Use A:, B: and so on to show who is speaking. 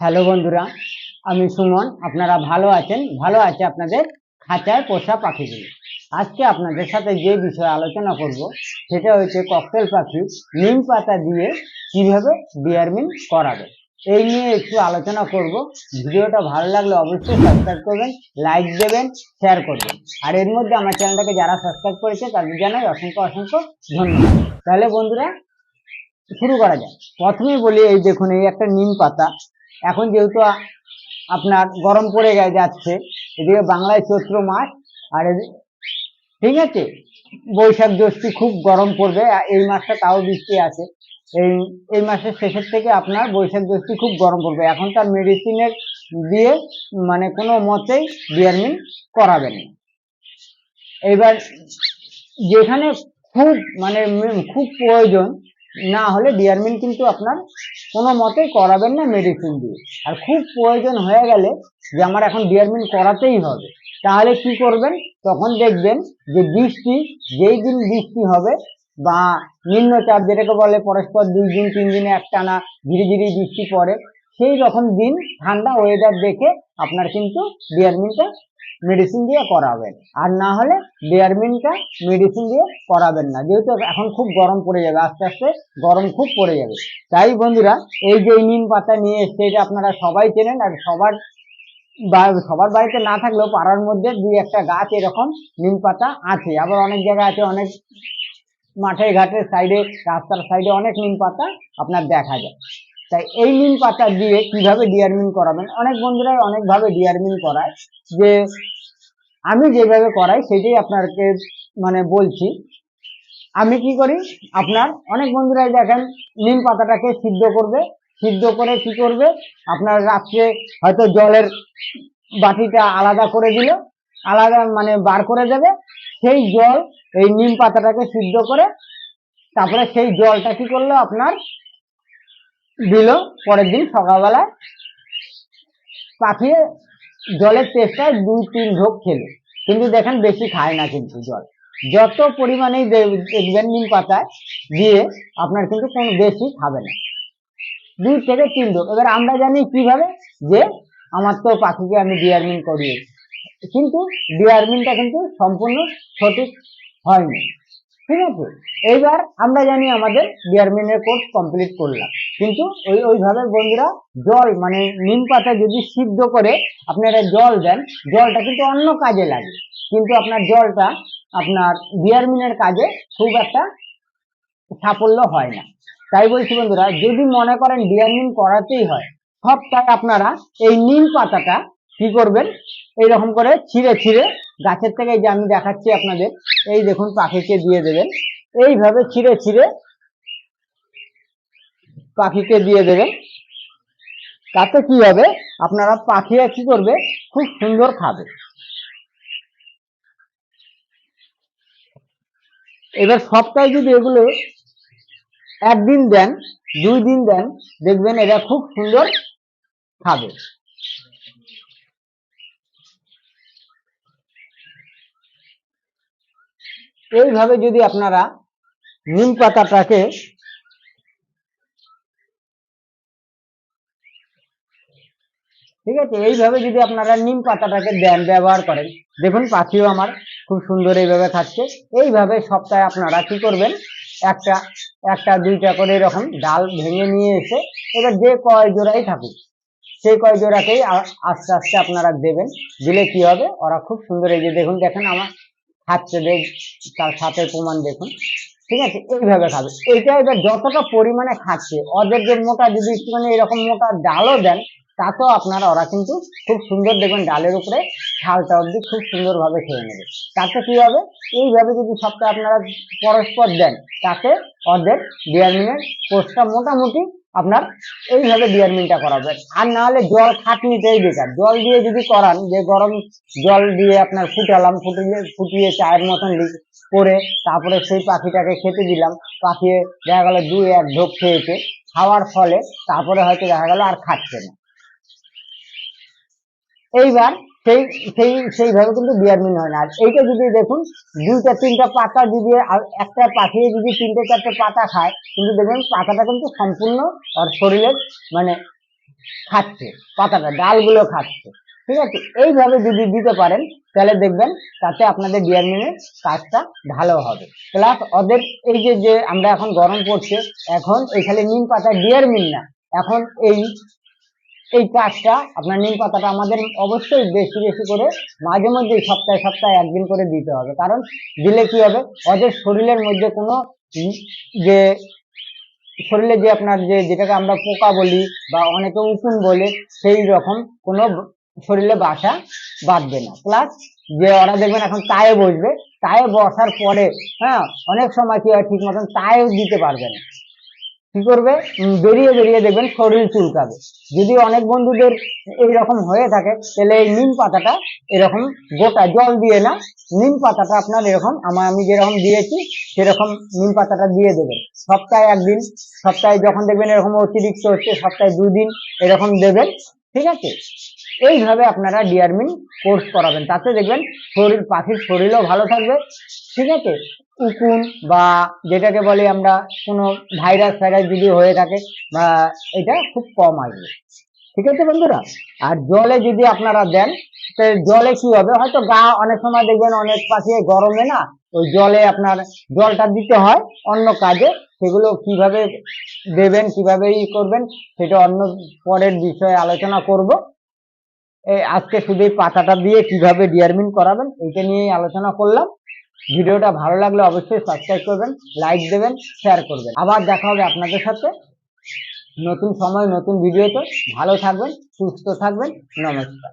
A: Hello বন্ধুরা, আমি সুমন। আপনারা ভালো আছেন? ভালো আছে আপনাদের খাঁচায় পোষা পাখিগুলি। আজকে আপনাদের সাথে যে বিষয়ে আলোচনা করব, সেটা হচ্ছে ককটেল পাখি নিম পাতা দিয়ে কীভাবে ডিয়ারমিন করাবে। এই নিয়ে একটু আলোচনা করব। ভিডিওটা ভালো লাগলে অবশ্যই সাবস্ক্রাইব করবেন লাইক দেবেন শেয়ার করবেন। আর এর মধ্যে আমার চ্যানেলটাকে যারা সাবস্ক্রাইব করেছে, তাদের জানাই অসংখ্য অসংখ্য ধন্যবাদ। তাহলে বন্ধুরা, শুরু করা যায় প্রথমে বলি, এই দেখুন, এই একটা নিম পাতা। এখন যেহেতু আপনার গরম পড়ে গে- যাচ্ছে, এদিকে বাংলায় চৈত্র মাস, আর ঠিক আছে, বৈশাখ জ্যৈষ্ঠী খুব গরম পড়বে এই মাসটা তাও বৃষ্টি আছে। এই এই মাসের শেষের থেকে আপনার বৈশাখ জ্যৈষ্ঠী খুব গরম পড়বে। এখন তার মেডিসিনের দিয়ে মানে কোনো মতেই ডিয়ারমিন করাবেন না। এবার, যেখানে খুব মানে খুব প্রয়োজন না হলে ডিয়ারমিন কিন্তু আপনার কোনো মতেই করাবেন না মেডিসিন দিয়ে। আর খুব প্রয়োজন হয়ে গেলে যে আমার এখন ডিয়ারমিন করাতেই হবে। তাহলে কি করবেন? তখন দেখবেন যে বৃষ্টি, যেই দিন বৃষ্টি হবে বা নিম্নচাপ যেটাকে বলে পরস্পর দুই দিন, তিন দিনে একটানা ধীরে ধীরে বৃষ্টি পড়ে, সেই রকম দিন ঠান্ডা ওয়েদার দেখে আপনার কিন্তু ডিয়ারমিনটা মেডিসিন দিয়ে করাবেন। আর না হলে ডিয়ারমিনটা মেডিসিন দিয়ে করাবেন না। যেহেতু এখন খুব গরম পড়ে যাবে, আস্তে আস্তে গরম খুব পড়ে যাবে। তাই বন্ধুরা, এই যে নিম পাতা নিয়ে এসছে, এটা আপনারা সবাই চেনেন। আর সবার সবার বাড়িতে না থাকলেও পাড়ার মধ্যে দুই একটা গাছ এরকম নিম পাতা আছে। আবার অনেক জায়গায় আছে, অনেক মাঠে ঘাটের সাইডে, রাস্তার সাইডে অনেক নিম পাতা আপনার দেখা যায়। তাই এই নিম পাতা দিয়ে কীভাবে ডিয়ারমিন করাবেন? অনেক বন্ধুরাই অনেকভাবে ডিয়ারমিন করায়। যে আমি যেভাবে করাই, সেটাই আপনাকে মানে বলছি। আমি কি করি? আপনার অনেক বন্ধুরাই দেখেন নিম পাতাটাকে সিদ্ধ করবে। সিদ্ধ করে কি করবে? আপনার রাত্রে হয়তো জলের বাটিটা আলাদা করে দিল, আলাদা মানে বার করে দেবে। সেই জল, এই নিম পাতাটাকে সিদ্ধ করে, তারপরে সেই জলটা কি করল আপনার? দিল, পরের দিন সকালবেলায় পাখি জলের চেষ্টায় দুই, তিন ঢোক খেলো। কিন্তু দেখেন বেশি খায় না কিন্তু জল। যত পরিমাণেই দেখবেন নিম পাতায়, দিয়ে আপনার কিন্তু কোনো বেশি খাবে না। দুই থেকে তিন ঢোক। এবার আমরা জানি কীভাবে যে আমার তো পাখিকে আমি ডিয়ারমিন করিয়েছি। কিন্তু ডিয়ারমিনটা কিন্তু সম্পূর্ণ সঠিক হয়নি। ঠিক আছে? এইবার আমরা জানি আমাদের ডিয়ারমিনের কোর্স কমপ্লিট করলাম। কিন্তু ওই ওইভাবে বন্ধুরা জল মানে নিম পাতা যদি সিদ্ধ করে আপনারা জল দেন, জলটা কিন্তু অন্য কাজে লাগে। কিন্তু আপনার জলটা আপনার ডিয়ারমিনের কাজে খুব একটা সাফল্য হয় না। তাই বলছি বন্ধুরা, যদি মনে করেন ডিয়ারমিন করাতেই হয় সপ্তাহে আপনারা এই নিম পাতাটা কি করবেন? এইরকম করে ছিঁড়ে ছিঁড়ে গাছের থেকে যে আমি দেখাচ্ছি আপনাদের, এই দেখুন পাখিকে দিয়ে দেবেন। এইভাবে ছিঁড়ে ছিঁড়ে পাখিকে দিয়ে দেবেন। তাতে কি হবে? আপনারা পাখিরা কি করবে? খুব সুন্দর খাবে। এবার সপ্তাহে যদি এগুলো একদিন দেন, দুই দিন দেন, দেখবেন এরা খুব সুন্দর খাবে। এইভাবে যদি আপনারা নিম পাতাটাকে ঠিক আছে? এইভাবে যদি আপনারা নিম পাতাটাকে দেন ব্যবহার করেন, দেখুন পাখিও আমার খুব সুন্দর এইভাবে খাচ্ছে। এইভাবে সপ্তাহে আপনারা কি করবেন? একটা একটা, দুইটা করে এরকম ডাল ভেঙে নিয়ে এসে এবার যে কয় জোড়াই থাকুক, সেই কয় জোড়াকেই আস্তে আস্তে আপনারা দেবেন। দিলে কি হবে? ওরা খুব সুন্দর এই যে দেখুন, দেখেন আমার খাচ্ছে দেখ তার সাথে প্রমাণ দেখুন। ঠিক আছে? এইভাবে খাবে। এইটা এবার যতটা পরিমাণে খাচ্ছে, ওদের যে মোটা যদি একটুখানি এরকম মোটা ডালও দেন তাতেও আপনারা ওরা কিন্তু খুব সুন্দর দেখবেন ডালের উপরে ঝালটা অব্দি খুব সুন্দরভাবে খেয়ে নেবে। তাতে কি হবে? এইভাবে যদি সবটা আপনারা পরস্পর দেন, তাতে ওদের ডিয়ারমিনের কোর্সটা মোটামুটি আপনার এইভাবে ডিয়ারমিনটা করাবেন আর না হলে জল খাটনিটাই বেকার। জল দিয়ে যদি করান, যে গরম জল দিয়ে আপনার ফুটালাম, ফুটিয়ে ফুটিয়ে চায়ের মতন করে তারপরে সেই পাখিটাকে খেতে দিলাম, পাখিয়ে দেখা গেল দুই এক ঢোক খেয়েছে, খাওয়ার ফলে তারপরে হয়তো দেখা গেল আর খাচ্ছে না। এইবার সেই সেই, সেইভাবে কিন্তু ডিয়ারমিন হয় না। আর এইটা যদি দেখুন, দুইটা, তিনটা পাতা যদি আর একটা পাখিয়ে যদি তিনটে, চারটে পাতা খায়, কিন্তু দেখবেন পাতাটা কিন্তু সম্পূর্ণ ওর শরীরের মানে খাচ্ছে, পাতাটা, ডালগুলো খাচ্ছে। ঠিক আছে? এইভাবে যদি দিতে পারেন, তাহলে দেখবেন তাতে আপনাদের ডিয়ারমিনের কাজটা ভালো হবে। প্লাস ওদের এই যে যে আমরা এখন গরম পড়ছে, এখন এখানে নিম পাতা ডিয়ারমিন না। এখন এই এই কাজটা, আপনার নিম পাতাটা আমাদের অবশ্যই বেশি বেশি করে মাঝে মধ্যে সপ্তাহে সপ্তাহে একদিন করে দিতে হবে। কারণ দিলে কি হবে? ওদের শরীরের মধ্যে কোনো যে শরীরে যে আপনার যে, যেটাকে আমরা পোকা বলি বা অনেকে উকুন বলে, সেই রকম কোনো শরীরে বাসা বাঁধবে না। প্লাস যে ওরা দেখবেন এখন তায়ে বসবে। তায়ে বসার পরে হ্যাঁ অনেক সময় কি হয়, ঠিক মতন তায়েও দিতে পারবে না। কি করবে? বেরিয়ে বেরিয়ে দেখবেন শরীর চুলকাবে। যদি অনেক বন্ধুদের এইরকম হয়ে থাকে, তাহলে এই নিম পাতাটা এরকম গোটা জল দিয়ে না, নিম পাতাটা আপনার এরকম আমার আমি যেরকম দিয়েছি, সেরকম নিম পাতাটা দিয়ে দেবেন। সপ্তাহে একদিন, সপ্তাহে যখন দেখবেন এরকম অতিরিক্ত হচ্ছে, সপ্তাহে দুদিন এরকম দেবেন, ঠিক আছে? এইভাবে আপনারা ডিয়ারমিন কোর্স করাবেন। তাতে দেখবেন শরীর, পাখির শরীরও ভালো থাকবে। ঠিক আছে? উকুন বা যেটাকে বলি আমরা, কোনো ভাইরাস ফাইরাস যদি হয়ে থাকে, বা এটা খুব কম আসবে। ঠিক আছে বন্ধুরা? আর জলে যদি আপনারা দেন জলে কি হবে? হয়তো গা অনেক সময় দেখবেন অনেক পাখি গরমে না, ওই জলে আপনার জলটা দিতে হয় অন্য কাজে। সেগুলো কীভাবে দেবেন, কীভাবে ই করবেন, সেটা অন্য পরের বিষয়ে আলোচনা করব। আজকে শুধু এই পাতাটা দিয়ে কীভাবে ডিয়ারমিন করাবেন, এইটা নিয়েই আলোচনা করলাম। ভিডিওটা ভালো লাগলে অবশ্যই সাবস্ক্রাইব করবেন লাইক দেবেন শেয়ার করবেন। আবার দেখা হবে আপনাদের সাথে নতুন সময়, নতুন ভিডিওতে। ভালো থাকবেন, সুস্থ থাকবেন, নমস্কার।